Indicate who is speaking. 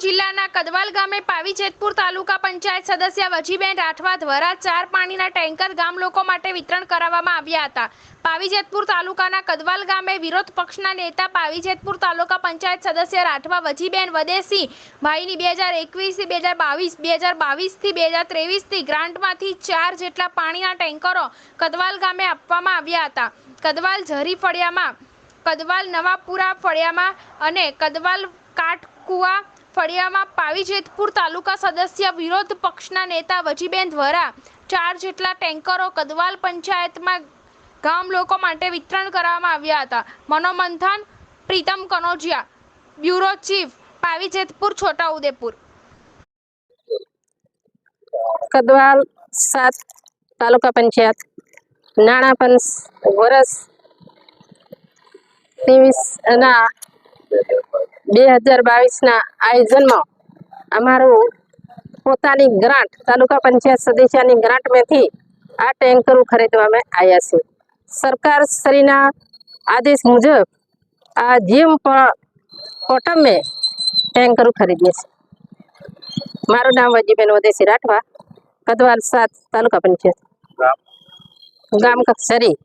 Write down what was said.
Speaker 1: જિલ્લાના કદવાલ ગામે પાવી જેતપુર તાલુકા પંચાયત સદસ્ય વજીબેન રાઠવા દ્વારા ચાર પાણીના ટેન્કર ગામ લોકો માટે વિતરણ કરાવવામાં આવ્યા હતા. પાવી જેતપુર તાલુકાના કદવાલ ગામે વિરોધ પક્ષના નેતા પાવી જેતપુર તાલુકા પંચાયત સદસ્ય રાઠવા, વજીબેન વદેસી ભાઈની બે હજાર એકવીસથી બે હજાર બાવીસ, બે હજાર બાવીસથી બે હજાર ત્રેવીસથી ગ્રાન્ટમાંથી ચાર જેટલા પાણીના ટેન્કરો કદવાલ ગામે આપવામાં આવ્યા હતા. કદવાલ ઝરી ફળિયામાં, કદવાલ નવાપુરા ફળિયામાં અને કદવાલ કાટકુવા ફળિયામાં પાવીજેતપુર તાલુકા સદસ્ય વિરોધ પક્ષના નેતા વજીબેન દ્વારા ચાર જેટલા ટેન્કરો કદવાલ પંચાયતમાં ગામ લોકો માટે વિતરણ કરવામાં આવ્યા હતા. મનોમંથન, પ્રીતમ કનોજિયા, બ્યુરો ચીફ, પાવીજેતપુર, છોટાઉદેપુર.
Speaker 2: કદવાલ સાત તાલુકા પંચાયત નાણાં પંચ વર્ષ ના બે હજાર બાવીસના આયોજનમાં અમારું પોતાની ગ્રાન્ટ તાલુકા પંચાયત સદસ્યની ગ્રાન્ટમાંથી આ ટેન્કરો અમે આવ્યા છે. સરકાર શ્રીના આદેશ મુજબ આ જેમ પણ મેં ટેન્કરો ખરીદીએ છીએ. મારું નામ વજીબેન વદેસી રાઠવા કદવાલ સાત તાલુકા પંચાયત. ગામ કક્ષરી.